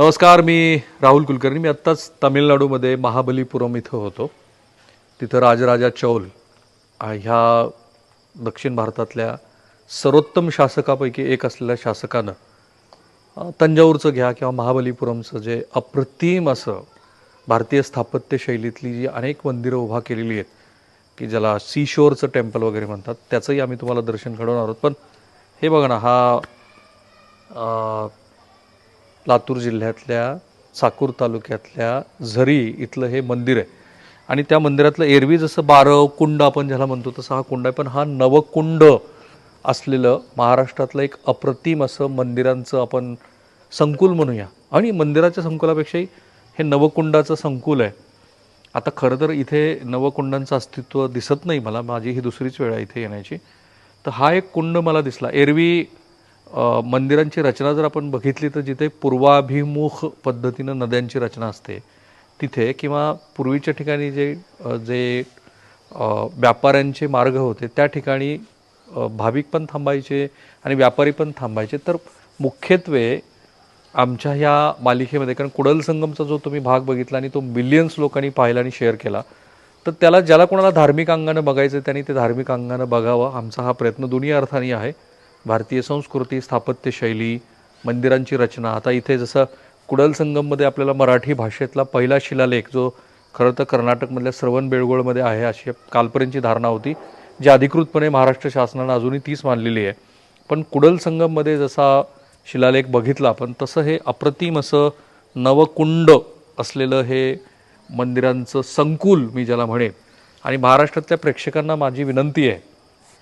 नमस्कार मी राहुल कुलकर्णी. मी आत्ताच तामिळनाडूमध्ये महाबलीपुरम इथं होतो. तिथं राजराजा चौल ह्या दक्षिण भारतातल्या सर्वोत्तम शासकापैकी एक असलेल्या शासकानं तंजावूरचं घ्या किंवा महाबलीपुरमचं जे अप्रतिम असं भारतीय स्थापत्य शैलीतली जी अनेक मंदिरं उभा केलेली आहेत की ज्याला सीशोरचं टेम्पल वगैरे म्हणतात त्याचंही आम्ही तुम्हाला दर्शन घडवणार आहोत. पण हे बघा ना हा लातूर जिल्ह्यातल्या चाकूर तालुक्यातल्या झरी इथलं हे मंदिर आहे. आणि त्या मंदिरातलं एरवी जसं बारव कुंड आपण ज्याला म्हणतो तसा हा कुंड आहे. पण हा नवकुंड असलेलं महाराष्ट्रातलं एक अप्रतिम असं मंदिरांचं आपण संकुल म्हणूया. आणि मंदिराच्या संकुलापेक्षाही हे नवकुंडाचं संकुल आहे. आता खरं तर इथे नवकुंडांचं अस्तित्व दिसत नाही मला. माझी ही दुसरीच वेळ आहे इथे येण्याची. तर हा एक कुंड मला दिसला. एरवी मंदिरांची रचना जर आपण बघितली तर जिथे पूर्वाभिमुख पद्धतीनं नद्यांची रचना असते तिथे किंवा पूर्वीच्या ठिकाणी जे जे व्यापाऱ्यांचे मार्ग होते त्या ठिकाणी भाविक पण थांबायचे आणि व्यापारी पण थांबायचे. तर मुख्यत्वे आमच्या ह्या मालिकेमध्ये कारण कुडल संगमचा जो तुम्ही भाग बघितला आणि तो मिलियन्स लोकांनी पाहिला आणि शेअर केला तर त्याला ज्याला कोणाला धार्मिक अंगानं बघायचं आहे, त्यांनी ते धार्मिक अंगानं बघावं आमचा हा प्रयत्न दोन्ही अर्थाने आहे. भारतीय संस्कृती स्थापत्यशैली मंदिरांची रचना. आता इथे जसं कुडल संगममध्ये आपल्याला मराठी भाषेतला पहिला शिलालेख जो खरं तर कर्नाटकमधल्या श्रवण बेळगोळमध्ये आहे अशी कालपर्यंतची धारणा होती जी अधिकृतपणे महाराष्ट्र शासनानं अजूनही तीच मानलेली आहे. पण कुडल संगममध्ये जसा शिलालेख बघितला आपण तसं हे अप्रतिम असं नवकुंड असलेलं हे मंदिरांचं संकुल मी ज्याला म्हणेन. आणि महाराष्ट्रातल्या प्रेक्षकांना माझी विनंती आहे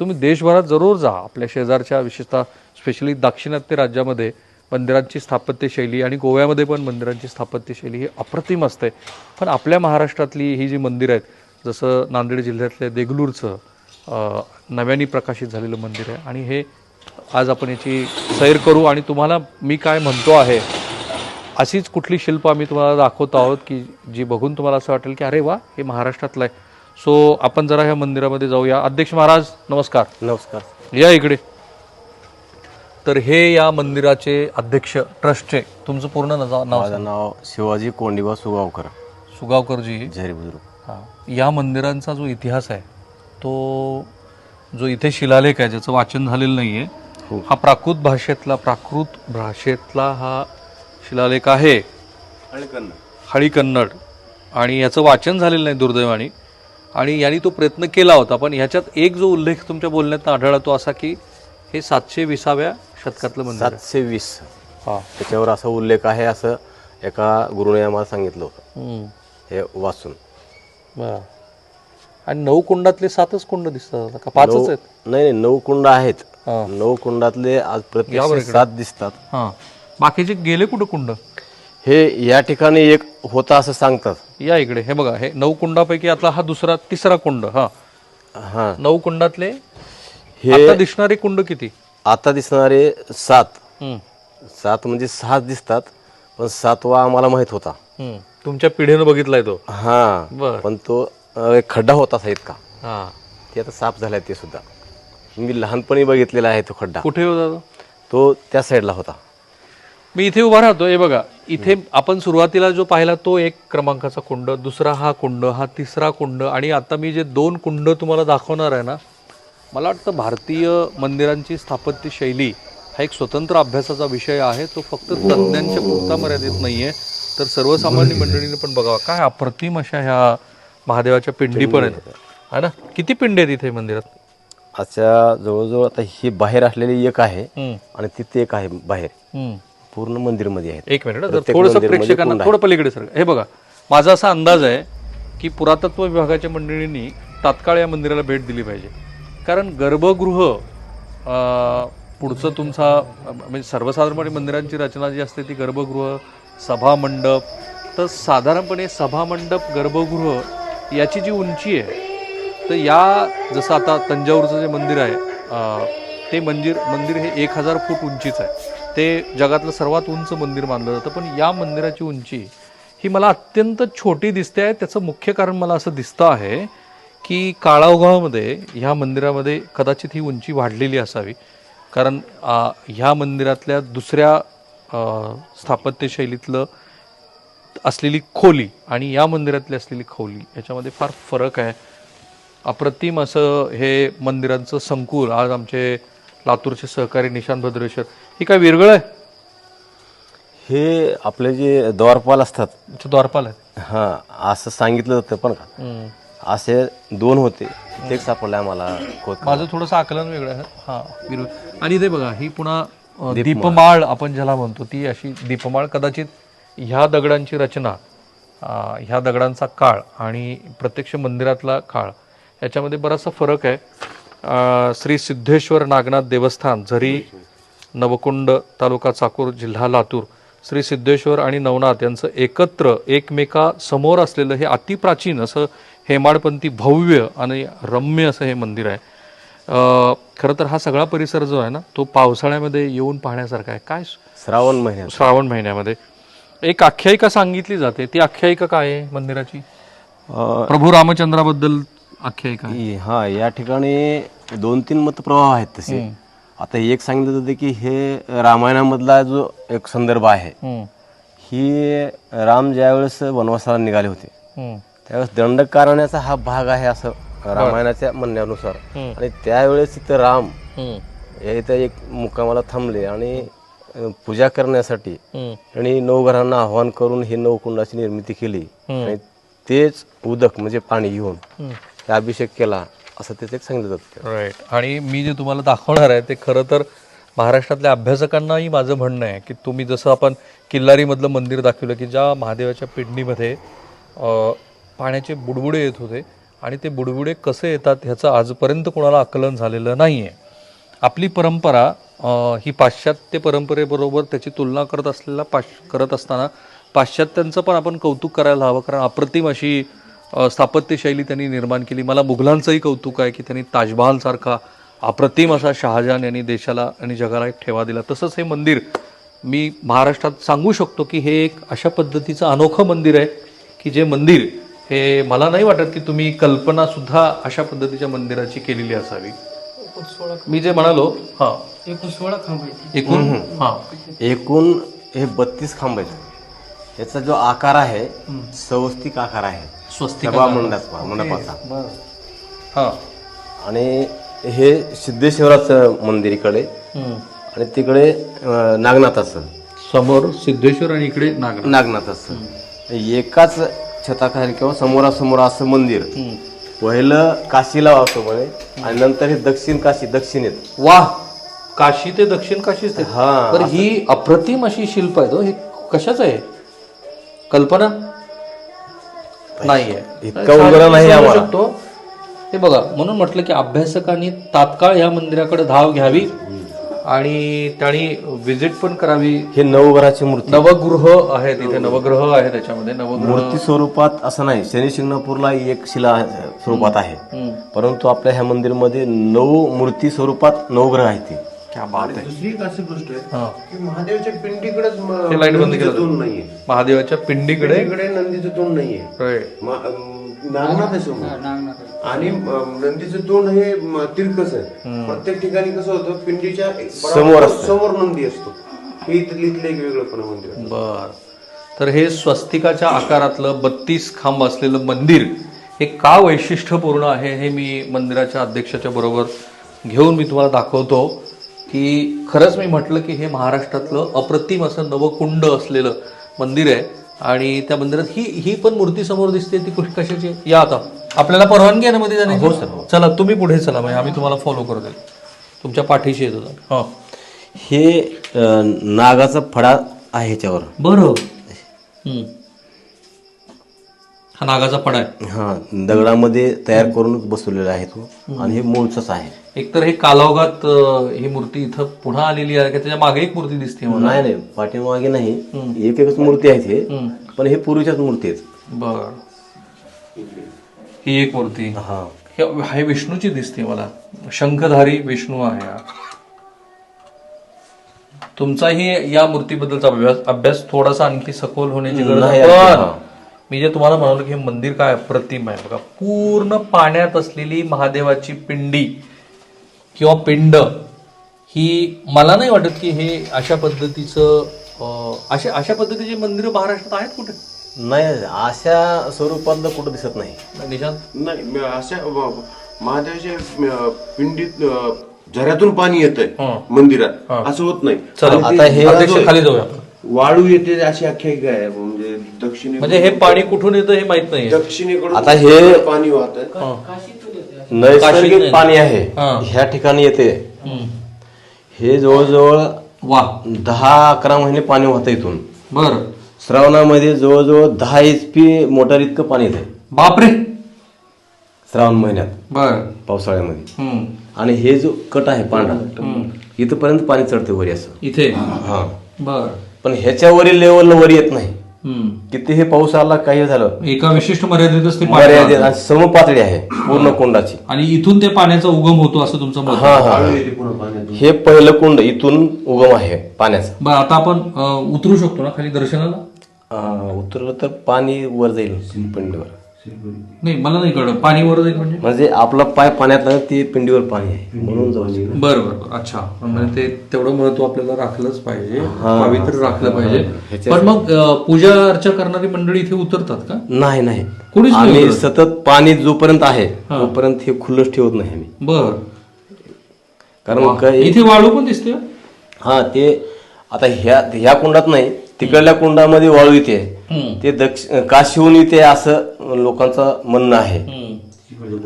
तुम्ही देशभरात जरूर जा. आपल्या शेजारच्या विशेषतः स्पेशली दाक्षिणात्य राज्यामध्ये मंदिरांची स्थापत्यशैली आणि गोव्यामध्ये पण मंदिरांची स्थापत्यशैली ही अप्रतिम असते. पण आपल्या महाराष्ट्रातली ही जी मंदिरं आहेत जसं नांदेड जिल्ह्यातल्या देगलूरचं नव्याने प्रकाशित झालेलं मंदिर आहे आणि हे आज आपण याची सैर करू आणि तुम्हाला मी काय म्हणतो आहे अशीच कुठली शिल्प आम्ही तुम्हाला दाखवत आहोत की जी बघून तुम्हाला असं वाटेल की अरे वा हे महाराष्ट्रातलं आहे. सो आपण जरा ह्या मंदिरामध्ये जाऊया. अध्यक्ष महाराज नमस्कार. नमस्कार. या इकडे. तर हे या मंदिराचे अध्यक्ष ट्रस्टचे तुमचं पूर्ण नजा- नाव माझं नाव शिवाजी कोंडिबा सुगावकर. सुगावकरजी. झरी बुजुर्ग हा. या मंदिरांचा जो इतिहास आहे तो जो इथे शिलालेख आहे ज्याचं वाचन झालेलं नाहीये हो. हा प्राकृत भाषेतला प्राकृत भाषेतला हा शिलालेख आहे. हळी कन्नड आणि याचं वाचन झालेलं नाही दुर्दैवाने. आणि यांनी तो प्रयत्न केला होता पण ह्याच्यात एक जो उल्लेख तुमच्या बोलण्यात आढळला तो असा की हे सातशे विसाव्या शतकातलं मंदिर आहे. सातशे वीस हा त्याच्यावर असा उल्लेख आहे असं एका गुरुने आम्हाला सांगितलं होतं हम्म. हे वाचून बरं. आणि नऊ कुंडातले सातच कुंड दिसतात आता का पाचच नऊ- आहेत नाही नाही नऊ कुंड आहेत हा. नऊ कुंडातले आज प्रत्यक्ष इकडे. सात दिसतात हां बाकीचे गेले कुठं कुंड हे या ठिकाणी एक होता असं सांगतात. या इकडे हे बघा हे नऊ कुंडापैकी आता हा दुसरा तिसरा कुंड हा. हा. नऊ कुंडातले हे आता दिसणारे कुंड किती? आता दिसणारे सात. सात म्हणजे सहा दिसतात पण सातवा आम्हाला माहीत होता. तुमच्या पिढीनं बघितलाय तो. हा. बर. पण तो एक खड्डा होता साहित का हा. ते आता साफ झालाय ते सुद्धा. मी लहानपणी बघितलेला आहे तो खड्डा. कुठे होता तो? तो त्या साईडला होता. मी इथे उभा राहतो. हे बघा इथे आपण सुरुवातीला जो पाहिला तो एक क्रमांकाचा कुंड दुसरा हा कुंड हा तिसरा कुंड आणि आता मी जे दोन कुंड तुम्हाला दाखवणार आहे ना मला वाटतं भारतीय मंदिरांची स्थापत्य शैली हा एक स्वतंत्र अभ्यासाचा विषय आहे. तो फक्त तज्ज्ञांच्या पुरता मर्यादित नाही आहे तर सर्वसामान्य मंडळीने पण बघावा. काय अप्रतिम अशा ह्या महादेवाच्या पिंडी. पण आहेत है ना? किती पिंड आहेत इथे मंदिरात? अशा जवळजवळ आता ही बाहेर असलेली एक आहे आणि तिथे एक आहे बाहेर. पूर्ण मंदिरमध्ये आहेत. एक मिनिट जर थोडंसं प्रेक्षकांना. थोडं पलीकडे सर. हे बघा माझा असा अंदाज आहे की पुरातत्व विभागाच्या मंडळींनी तात्काळ या मंदिराला भेट दिली पाहिजे. कारण गर्भगृह पुढचं तुमचा म्हणजे सर्वसाधारणपणे मंदिरांची रचना जी असते ती गर्भगृह सभामंडप तर साधारणपणे सभामंडप गर्भगृह याची जी उंची आहे तर या जसं आता तंजावरचं जे मंदिर आहे ते मंदिर मंदिर हे एक हजार फूट उंचीचं आहे. ते जगातलं सर्वात उंच मंदिर मानलं जातं. पण या मंदिराची उंची ही मला अत्यंत छोटी दिसते आहे. त्याचं मुख्य कारण मला असं दिसतं आहे की काळाओघामध्ये ह्या मंदिरामध्ये कदाचित ही उंची वाढलेली असावी. कारण ह्या मंदिरातल्या दुसऱ्या स्थापत्यशैलीतलं असलेली खोली आणि या मंदिरातली असलेली खोली याच्यामध्ये फार फरक आहे. अप्रतिम असं हे मंदिरांचं संकुल आज आमचे लातूरचे सहकारी निशांत भद्रेश्वर. हे काय वेगळं आहे? हे आपले जे द्वारपाल असतात. तुमचं द्वारपाल आहे हा असं सांगितलं होतं पण का? असे दोन होते. तेच सापडले आम्हाला खोत माझं थोडंसं आकलन वेगळं आहे. हां विरोध आणि इथे बघा ही पुन्हा अं, दीपमाळ आपण ज्याला म्हणतो ती अशी दीपमाळ कदाचित ह्या दगडांची रचना अं, ह्या दगडांचा काळ आणि प्रत्यक्ष मंदिरातला काळ याच्यामध्ये बराचसा फरक आहे. श्री सिद्धेश्वर नागनाथ देवस्थान झरी नवकुंड तालुका चाकूर जिल्हा लातूर. श्री सिद्धेश्वर आणि नवनाथ यांचं एकत्र एकमेका समोर असलेलं हे अतिप्राचीन असं हेमाडपंथी भव्य आणि रम्य असं हे मंदिर आहे. खरं तर हा सगळा परिसर जो आहे ना तो पावसाळ्यामध्ये येऊन पाहण्यासारखा आहे. काय श्रावण महिन्यात. श्रावण महिन्यामध्ये. एक आख्यायिका सांगितली जाते. ती आख्यायिका काय आहे मंदिराची? प्रभू रामचंद्राबद्दल आख्यायिका आहे. हा या ठिकाणी दोन तीन मतप्रवाह आहेत तसे. आता एक सांगितलं जातं की हे रामायणामधला जो एक संदर्भ आहे ही राम ज्यावेळेस वनवासाला निघाले होते त्यावेळेस दंड कारण्याचा हा भाग आहे असं रामायणाच्या म्हणण्यानुसार. आणि त्यावेळेस तिथं राम इथं एक मुक्कामाला थांबले आणि पूजा करण्यासाठी आणि नवघरांना आव्हान करून ही नवकुंडाची निर्मिती केली. आणि तेच उदक म्हणजे पाणी घेऊन अभिषेक केला. असं त्याचं एक सांगितलं जातं राईट आणि मी जे तुम्हाला दाखवणार आहे ते खरं तर महाराष्ट्रातल्या अभ्यासकांनाही माझं म्हणणं आहे की तुम्ही जसं आपण किल्लारीमधलं मंदिर दाखवलं की ज्या महादेवाच्या पिंडीमध्ये पाण्याचे बुडबुडे येत होते आणि ते बुडबुडे कसे येतात ह्याचं आजपर्यंत कोणाला आकलन झालेलं नाही आहे आपली परंपरा ही पाश्चात्य परंपरेबरोबर त्याची तुलना करत असलेला पाश करत असताना पाश्चात्यांचं पण आपण कौतुक करायला हवं कारण अप्रतिम अशी स्थापत्यशैली त्यांनी निर्माण केली. मला मुघलांचंही कौतुक आहे की त्यांनी ताजमहालसारखा अप्रतिम असा शहाजहान यांनी देशाला आणि जगाला एक ठेवा दिला. तसंच हे मंदिर मी महाराष्ट्रात सांगू शकतो की हे एक अशा पद्धतीचं अनोखं मंदिर आहे की जे मंदिर हे मला नाही वाटत की तुम्ही कल्पना सुद्धा अशा पद्धतीच्या मंदिराची केलेली असावी. मी जे म्हणालो हां. एकूण सोळा खांब आहेत. एकूण हां. एकूण हे बत्तीस खांब आहेत. याचा जो आकार आहे सवस्तिक आकार आहे. स्वस्तिक सभा मंडपाचा मंडपाचा हां आणि हे सिद्धेश्वराचं मंदिर इकडे. आणि तिकडे अं, नागनाथाचं. समोर सिद्धेश्वर आणि इकडे नागनाथ. नागनाथाचं. एकाच छताखाली किंवा समोरासमोर असं मंदिर. पहिलं काशीला वाहतो म्हणे आणि नंतर हे दक्षिण काशी दक्षिणेत. वा काशी ते दक्षिण काशीच ते. हा तर ही अप्रतिम अशी शिल्प आहेत हो. हे कशाच आहे? कल्पना? इतका नाही सांगू आम्हाला. शकतो. हे बघा म्हणून म्हटलं की अभ्यासकांनी तात्काळ या मंदिराकडे धाव घ्यावी आणि त्यांनी विजिट पण करावी. हे नवघराची मूर्ती. नवगृह आहे तिथे नवग्रह. आहे त्याच्यामध्ये नवगृह मूर्ती स्वरूपात असं नाही शनी शिंगणापूरला एक शिला स्वरूपात आहे. हम्म. परंतु आपल्या ह्या मंदिरमध्ये नऊ मूर्ती स्वरूपात नवग्रह आहेत ते. क्या बात आहे दुसरी एक अशी गोष्ट आहे हा। की महादेवाच्या पिंडीकडेच म- ते लाइट बंद नंदीचं केलं. तोंड नाहीये. महादेवाच्या पिंडीकडे? इकडे नंदीचं तोंड नाहीये. Right. म- अं, नागनाथ आहे समोर. आणि अं, नंदीचं तोंड हे म, तिरकस आहे. प्रत्येक ठिकाणी कसं होतं पिंडीच्या समोर असतं. समोर नंदी असतो. हे इथलं इथलं एक वेगळं मंदिर आहे. बर. तर हे स्वस्तिकाच्या आकारातलं बत्तीस खांब असलेलं मंदिर हे का वैशिष्ट्यपूर्ण आहे हे मी मंदिराच्या अध्यक्षाच्या बरोबर घेऊन मी तुम्हाला दाखवतो. की खरंच मी म्हटलं की हे महाराष्ट्रातलं अप्रतिम असं नवकुंड असलेलं मंदिर आहे. आणि त्या मंदिरात ही ही पण मूर्ती समोर दिसते ती कुठे कशाची? या आता. आपल्याला परवानगी आहे ना मध्ये जाण्याची? हो सर चला तुम्ही पुढे चला म्हणजे आम्ही तुम्हाला फॉलो करतो तुमच्या पाठीशी येतो हां. हे अं, नागाचा फडा आहे ह्याच्यावर. बरं. हम्म. हा नागाचा फडा आहे. हा दगडामध्ये तयार करून बसवलेला आहे तो. आणि हे मूळचाच आहे. एकतर हे कालावगात अं, ही मूर्ती इथं पुन्हा आलेली आहे का? त्याच्यामागे एक मूर्ती दिसते मला. नाही नाही पाठीमागे नाही. एक एकच मूर्ती आहेत हे पण हे पूर्वीच्याच मूर्ती आहेत. बर. ही एक मूर्ती. हा. हे- हे विष्णूची दिसते मला. शंखधारी विष्णू आहे हा. तुमचाही या मूर्तीबद्दलचा अभ्यास अभ्यास थोडासा आणखी सखोल होण्याची गरज आहे. पण. मी जे तुम्हाला म्हणालो की हे मंदिर काय अप्रतिम आहे. बघा पूर्ण पाण्यात असलेली महादेवाची पिंडी किंवा पिंड ही मला नाही वाटत की हे अशा पद्धतीचं अशा अशा पद्धतीची मंदिरं महाराष्ट्रात आहेत कुठे? नाही अशा स्वरूपातलं कुठं दिसत नाही. निशांत? नाही अशा महादेवाच्या पिंडीत झऱ्यातून पाणी येतंय मंदिरात. असं होत नाही. चला, आता हे- खाली जाऊया वाळू येते अशी आख्यायिका आहे. म्हणजे दक्षिणे म्हणजे हे पाणी कुठून येतं हे माहीत नाही दक्षिणेकडून आता हे- पाणी वाहत. नैसर्गिक पाणी आहे. हा. ह्या ठिकाणी येते. हे जवळजवळ वा. दहा अकरा महिने पाणी वाहतं इथून. बर. श्रावणामध्ये जवळजवळ दहा एच पी मोटर इतकं पाणी येते. बापरे. श्रावण महिन्यात. बर. पावसाळ्यामध्ये. हम्म. आणि हे जो कट आहे पांढरा इथपर्यंत पाणी चढते वरी असं. इथे? हा. बर. पण ह्याच्यावरील लेवल वर येत नाही. हम्म. कितीही पाऊस आला काही झालं. एका विशिष्ट मर्यादेतच ते पाणी मर्यादित वाहतं. आणि समपातळी आहे पूर्ण कुंडाची. आणि इथून ते पाण्याचा उगम होतो असं तुमचं मत हा हा. हे पहिलं कुंड इथून उगम आहे पाण्याचा. बरं आता आपण अं, उतरू शकतो ना खाली दर्शनाला? अं, उतरलं तर पाणी वर जाईल पिंडीवर. नाही मला नाही कळलं. पाणी वर जाईल म्हणजे? म्हणजे आपला पाय पाण्यात लागला ते पिंडीवर पाणी आहे. म्हणून जाऊ बरं बरं बरं. अच्छा. म्हणजे ते तेवढं महत्त्व आपल्याला राखलंच पाहिजे. पवित्र राखलं पाहिजे. पण मग अं, पूजा अर्चा करणारी मंडळी इथे उतरतात का? नाही नाही. कोणीच नाही आम्ही उतरत? सतत पाणी जोपर्यंत आहे तोपर्यंत हे खुल्लच ठेवत नाही आम्ही. बर. कारण इथे वाळू पण दिसते हा ते आता ह्या ह्या कुंडात नाही तिकडल्या कुंडामध्ये वाळू येते ते दक्ष काशीहून येते असं लोकांचं म्हणणं आहे.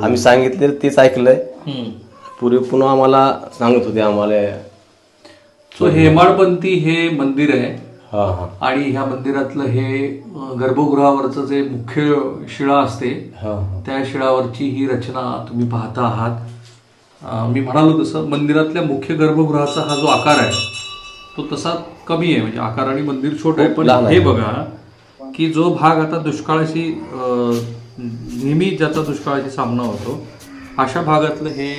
आम्ही सांगितले तेच ऐकलंय. पूर्वी पुन्हा आम्हाला सांगत होते आम्हाला. सो हेमाडपंथी हे मंदिर आहे. हा हा. आणि ह्या मंदिरातलं हे गर्भगृहावरचं जे मुख्य शिळा असते हा त्या शिळावरची ही रचना तुम्ही पाहता आहात. मी म्हणालो तसं मंदिरातल्या मुख्य गर्भगृहाचा हा जो आकार आहे तो तसा कमी आहे. म्हणजे आकाराने मंदिर छोटं आहे पण हे बघा की जो भाग आता दुष्काळाशी नेहमी ज्याचा दुष्काळाशी सामना होतो अशा भागातलं हे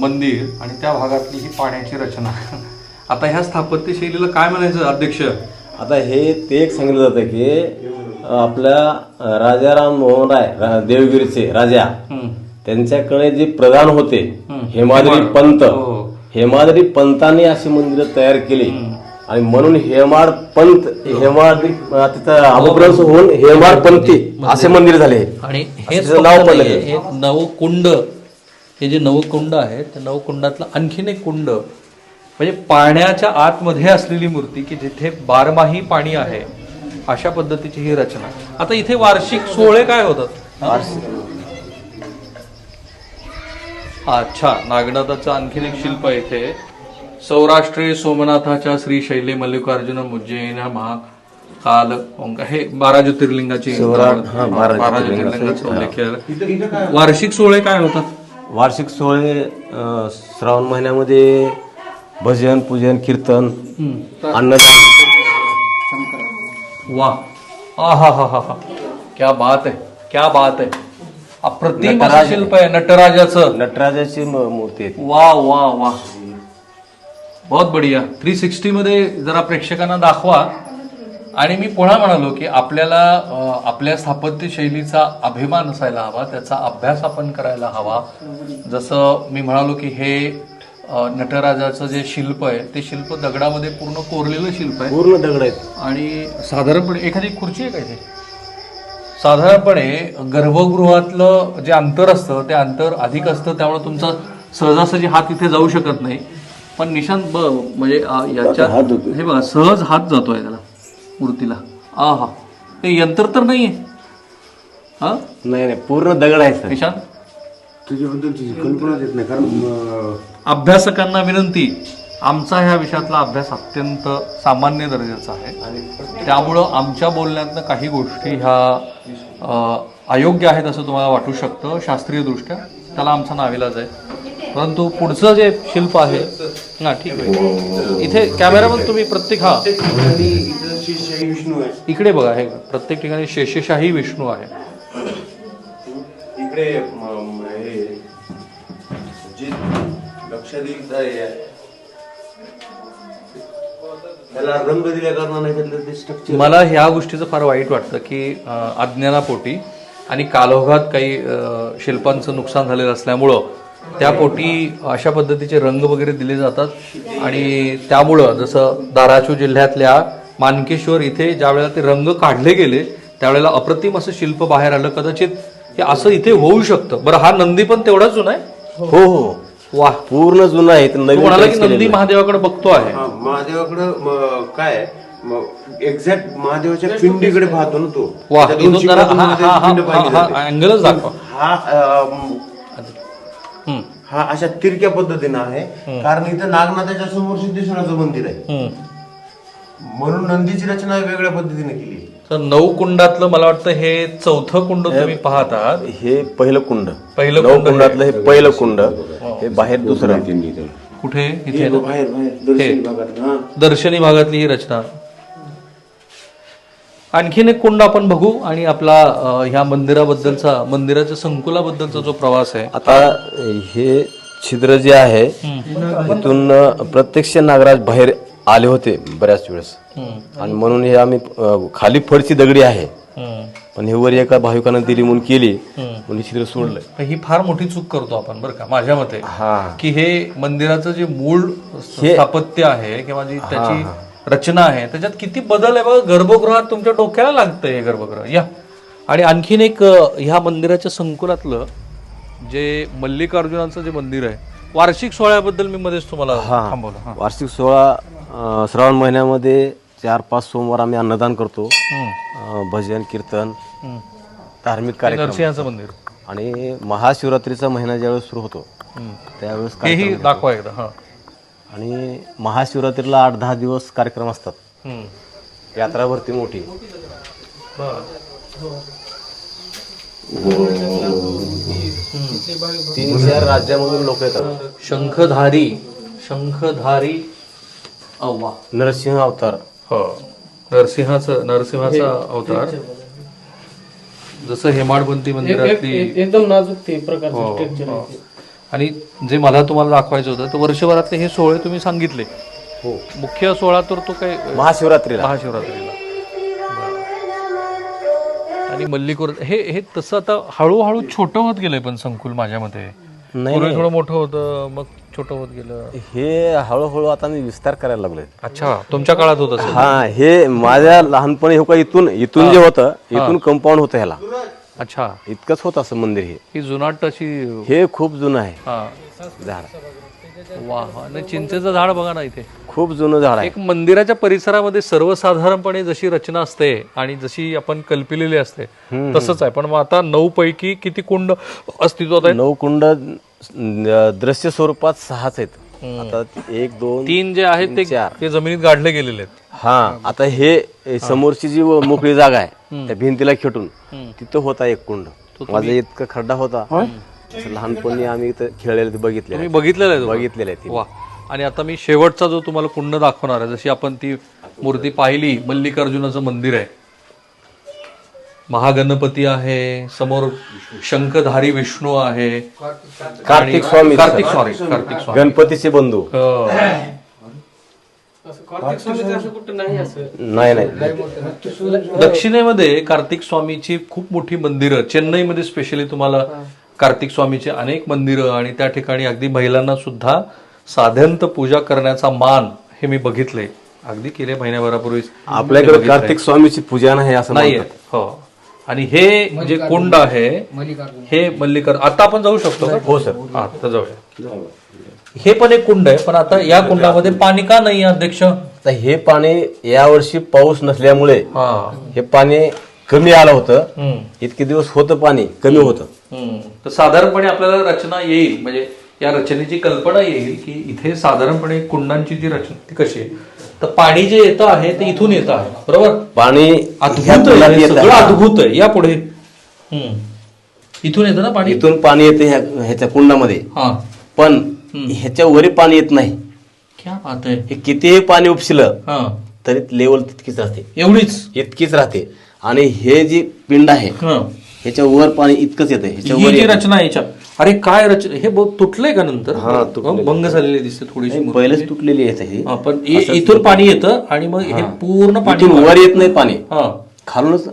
मंदिर आणि त्या भागातली ही पाण्याची रचना. आता ह्या स्थापत्य शैलीला काय म्हणायचं अध्यक्ष? आता हे ते एक सांगितलं जातं की आपल्या अं, राजाराम मोहन राय देवगिरीचे राजा त्यांच्याकडे जे प्रधान होते हेमाद्री पंत हो. हेमाद्री पंतांनी अशी मंदिरं तयार केली. आणि म्हणून हेमाड पंत अं, तिथं अपभ्रंश होऊन हेमाड पंथी असे मंदिर झाले. आणि हे नाव पडलं हे नवकुंड हे जे नवकुंड आहे त्या नवकुंडातलं आणखीन एक कुंड म्हणजे पाण्याच्या आतमध्ये असलेली मूर्ती की जिथे बारमाही पाणी आहे अशा पद्धतीची ही रचना. आता इथे वार्षिक सोहळे काय होतात? अच्छा नागनाथाचं आणखीन एक शिल्प इथे. सौराष्ट्रीय सोमनाथाच्या श्री शैले मल्लिकार्जुन उज्जैन महाकाल ओंकार हे बारा ज्योतिर्लिंगाची बारा बारा ज्योतिर्लिंगाचा उल्लेख केलेला. वार्षिक सोहळे काय होतात? वार्षिक सोहळे श्रावण महिन्यामध्ये भजन पूजन कीर्तन अन्न वा. हा हा हा हा. क्या बात आहे. क्या बात आहे. अप्रतिम शिल्प आहे नटराजाचं. नटराजाची मूर्ती आहे वा वा वा. बहुत बढिया. थ्री सिक्स्टी मध्ये जरा प्रेक्षकांना दाखवा. आणि मी पुन्हा म्हणालो की आपल्याला आपल्या स्थापत्य शैलीचा अभिमान असायला हवा त्याचा अभ्यास आपण करायला हवा. जसं मी म्हणालो की हे नटराजाचं जे शिल्प आहे ते शिल्प दगडामध्ये पूर्ण कोरलेलं शिल्प आहे. पूर्ण दगड आहेत. आणि साधारणपणे एखादी खुर्ची आहे का इथे? साधारणपणे गर्भगृहातलं जे अंतर असतं ते अंतर अधिक असतं त्यामुळे तुमचा सहजासहजी हात इथे जाऊ शकत नाही. पण निशांत ब म्हणजे आ, याच्यात हे बघा सहज हात जातोय त्याला मूर्तीला. आ हा ते यंत्र तर नाहीये. हा? नाही नाही पूर्ण दगड सर. निशांत? तुझ्याबद्दलची कल्पना येत नाही कारण अं, अभ्यासकांना विनंती आमचा ह्या विषयातला अभ्यास अत्यंत सामान्य दर्जाचा आहे. त्यामुळं आमच्या बोलण्यातनं काही गोष्टी ह्या अ, अयोग्य आहेत असं तुम्हाला वाटू शकतं शास्त्रीयदृष्ट्या. त्याला आमचा नाविलाज आहे. परंतु पुढचं जे शिल्प आहे ना ठीक आहे. इथे कॅमेरामन तुम्ही प्रत्येक हा. इकडे बघा हे प्रत्येक ठिकाणी शेषशाही विष्णू आहे. इकडे रंग दिल्या कारणाने मला ह्या गोष्टीचं फार वाईट वाटतं की अज्ञानापोटी आणि कालोघात काही शिल्पांचं नुकसान झालेलं असल्यामुळं त्या पोटी अशा पद्धतीचे रंग वगैरे दिले जातात. आणि त्यामुळं जसं धाराशिव जिल्ह्यातल्या मानकेश्वर इथे ज्या वेळेला ते रंग काढले गेले त्यावेळेला अप्रतिम असं शिल्प बाहेर आलं. कदाचित हे असं इथे होऊ शकतं. बरं हा नंदी पण तेवढाच जुना आहे? हो हो. वा. पूर्ण जुनं आहे. ते तू नवीन म्हणाला की नंदी. महादेवाकडे बघतो आहे. हा, महादेवाकडं काय एक्झॅक्ट महादेवाच्या पिंडीकडे पाहतो ना तो. अँगलच दाखवा. हा हा अशा तिरक्या पद्धतीनं आहे. कारण इथं नागनाथाच्या समोर सिद्धेश्वराचं मंदिर आहे. हम्म. म्हणून नंदीची रचना वेगळ्या पद्धतीने केली आहे. तर नऊ कुंडातलं मला वाटतं हे चौथं कुंड तुम्ही पाहत आहात. हे पहिलं कुंड. पहिलं नऊ कुंड हे. कुंडातलं हे पहिलं कुंड. हे. बाहेर दुसरं. कुठे? इथे हे? बाहेर बाहेर. दर्शनी भागात हा दर्शनी भागातली ही रचना. आणखीन एक कुंड आपण बघू आणि आपला ह्या मंदिराबद्दलचा मंदिराच्या संकुलाबद्दलचा जो प्रवास आहे. आता हे छिद्र जे आहे इथून प्रत्यक्ष नागराज बाहेर आले होते बऱ्याच वेळेस. आणि म्हणून हे आम्ही खाली फडची दगडी आहे. पण हे वर एका भाविकानं दिली म्हणून केली म्हणून छिद्र सोडलंय. तर ही फार मोठी चूक करतो आपण बरं का माझ्या मते. की हे मंदिराचं जे मूळ स्थापत्य आहे किंवा जी त्याची रचना आहे. त्याच्यात किती बदल आहे बघा. गर्भगृहात तुमच्या डोक्याला लागतंय हे गर्भगृह. या. आणि आणखीन एक ह्या मंदिराच्या संकुलातलं जे मल्लिकार्जुनाचं जे मंदिर आहे वार्षिक सोहळ्याबद्दल मी मध्येच तुम्हाला थांबवलं. हा. वार्षिक सोहळा श्रावण महिन्यामध्ये चार पाच सोमवार आम्ही अन्नदान करतो. भजन कीर्तन. धार्मिक कार्यक्रम. मंदिर. आणि महाशिवरात्रीचा महिना ज्यावेळेस सुरू होतो. त्यावेळेस दाखवा एकदा. आणि महाशिवरात्रीला आठ दहा दिवस कार्यक्रम असतात. यात्रा भरती मोठी. तीन चार राज्यामधून लोक येतात. शंखधारी शंखधारी अव्वा. नरसिंह अवतार. हो. नरसिंहाचं नरसिंहाचा अवतार. जसं हेमाडपंथी मंदिरातली एकदम नाजूक ते प्रकारचं हो, स्ट्रक्चर हो. आणि जे मला तुम्हाला दाखवायचं होतं तर वर्षभरातले हे सोहळे तुम्ही सांगितले. हो. मुख्य सोहळा तर तो काय? महाशिवरात्रीला. महाशिवरात्रीला. आणि मल्लिकोर हे हे तसं आता हळूहळू छोटं होत गेलंय पण संकुल माझ्या मते. नाही पूर्वी थोडं मोठं होतं मग छोटं होत गेलं. हे हळूहळू आता मी विस्तार करायला लागलोय. अच्छा तुमच्या काळात होत हा हे माझ्या लहानपणी हो का इथून इथून जे होतं इथून कंपाऊंड होतं ह्याला. अच्छा. इतकंच होत असं मंदिर हे. ही जुनाट अशी हे खूप जुनं आहे. हा. झाड. वा आणि चिंचेचं झाड बघा ना इथे. खूप जुनं झाड आहे. एक मंदिराच्या परिसरामध्ये सर्वसाधारणपणे जशी रचना असते आणि जशी आपण कल्पिलेली असते तसंच आहे. पण मग आता नऊ पैकी किती कुंड अस्तित्वात आहेत? नऊ कुंड अं, दृश्य स्वरूपात सहाच आहेत. आता एक दोन तीन जे आहेत ते चार. ते जमिनीत गाडले गेलेले आहेत. हा आता हे हे समोरची जी मोकळी जागा आहे त्या भिंतीला खेटून तिथं होता एक कुंड. माझा इतका खड्डा होता. लहानपणी आम्ही इथं खेळलेलं बघितले बघितलेलं आहे? बघितलेलं आहे. वा. आणि आता मी शेवटचा जो तुम्हाला कुंड दाखवणार आहे जशी आपण ती मूर्ती पाहिली मल्लिकार्जुनाचं मंदिर आहे. महागणपती आहे समोर शंखधारी विष्णू आहे. कार्तिक स्वामी कार्तिक सॉरी. कार्तिक स्वामी गणपतीचे बंधू हो. कार्तिक स्वामीचं असं कुठं नाही असं? नाही नाही. दक्षिणेमध्ये कार्तिक स्वामीची खूप मोठी मंदिरं चेन्नईमध्ये स्पेशली तुम्हाला कार्तिक स्वामीचे अनेक मंदिरं आणि त्या ठिकाणी अगदी महिलांना सुद्धा साध्यंत पूजा करण्याचा मान हे मी बघितले अगदी गेल्या महिन्याभरापूर्वी. आपल्याकडे कार्तिक स्वामीची पूजा नाही असं नाही. हो. आणि हे जे कुंड आहे हे मल्लिकार आता आपण जाऊ शकतो? हो सर. हा आता जाऊया. हे पण एक कुंड आहे पण आता या कुंडामध्ये पाणी का नाही अध्यक्ष? आता हे पाणी यावर्षी पाऊस नसल्यामुळे हा. हे पाणी कमी आलं होतं. हम्म. इतके दिवस होतं पाणी कमी होतं. हम्म. तर साधारणपणे आपल्याला रचना येईल म्हणजे या रचनेची कल्पना येईल की इथे साधारणपणे कुंडांची जी रचना ती कशी आहे? तर पाणी जे येतं आहे ते इथून येतं आहे बरोबर? पाणी अद्भुत ह्या आहे कुंडात हे येत. सगळं आहे. अद्भुत आहे या पुढे. हम्म. इथून येतं ना पाणी? इथून पाणी येते ह्या- ह्याच्या कुंडामध्ये. हा. पण ह्याच्या वरी पाणी येत नाही. क्या बात आहे? हे कितीही पाणी उपसिलं हा. तरी लेवल तितकीच राहते. एवढीच? इतकीच राहते. आणि हे जी पिंड आहे हा. ह्याच्या वर पाणी इतकंच येतं ह्याच्या ही वर जी येत रचना आहे याच्या अरे काय रचना हे तुटलंय का नंतर? हा, तुटलेलं. भंग झालेली दिसते थोडीशी नाही. मूर्ती. पहिलेच तुटलेली आहे ही. हा, पण इ- इथून पाणी येतं आणि मग हे पूर्ण पाणी इथून वर येत नाही पाणी. हा. खालूनच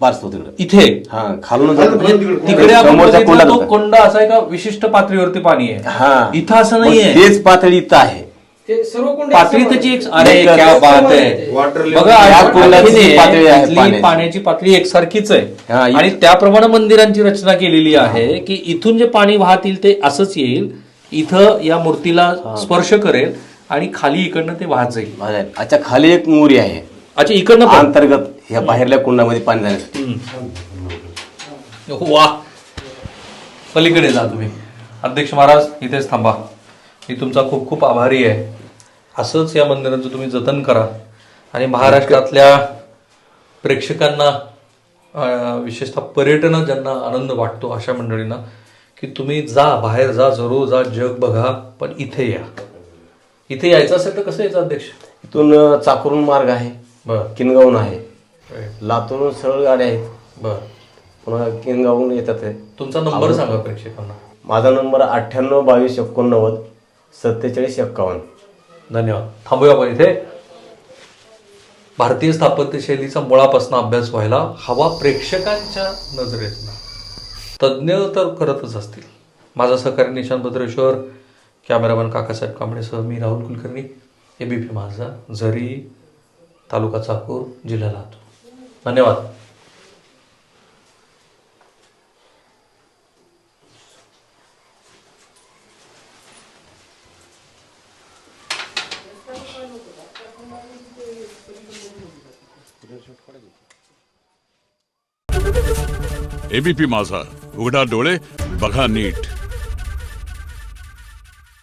तिकडे इथे. हा खालून म्हणजे तिकडे आपण समोरच्या बघितलं कोंडात तो. कोंडा असा एका विशिष्ट पातळीवरती पाणी आहे. हा. इथं असं मग नाहीये. तेच पातळी इथं आहे. ते सर्व कोंडे पातळी त्याची. एक अरे नाही, क्या बात समान आहे. आहे. Water level बघा या आपण कोंडाची आणखीन पातळी आहे पाण्याची. पाण्याची पातळी एकसारखीच हा, आहे इ- आणि त्याप्रमाणे मंदिरांची रचना केलेली आहे की इथून जे पाणी वाहतील ते असंच येईल. इथं या मूर्तीला स्पर्श करेल आणि खाली इकडनं ते वाहत जाईल. अच्छा खाली एक मोरी आहे. अच्छा इकडनं पण. अंतर्गत ह्या बाहेरल्या कुंडामध्ये पाणी जाण्यासाठी. वा. पलीकडे जा तुम्ही. अध्यक्ष महाराज इथेच थांबा. मी तुमचा खूप खूप आभारी आहे. असंच या मंदिराचं तुम्ही जतन करा. आणि महाराष्ट्रातल्या प्रेक्षकांना अं, विशेषतः पर्यटन ज्यांना आनंद वाटतो अशा मंडळींना की तुम्ही जा बाहेर जा जरूर जा जग बघा पण इथे या. इथे यायचं असेल तर कसं यायचं अध्यक्ष? इथून अं, चाकरून मार्ग आहे. बर. किनगावून आहे. लातूरून सरळ गाड्या आहेत. बर. पुन्हा किनगावून येतात ते. तुमचा नंबर सांगा प्रेक्षकांना. माझा नंबर अठ्ठ्याण्णव बावीस एकोणनव्वद सत्तेचाळीस एक्कावन्न. धन्यवाद. थांबूया आपण इथे. भारतीय स्थापत्य शैलीचा मुळापासून अभ्यास व्हायला हवा प्रेक्षकांच्या नजरेतनं. तज्ज्ञ तर करतच असतील. माझा सहकारी निशांत भद्रेश्वर कॅमेरामॅन काकासाहेब कांबळेसह मी राहुल कुलकर्णी एबीपी माझा झरी तालुका चाकूर जिल्हा लातूर. धन्यवाद. एबीपी माझा. उघडा डोळे बघा नीट.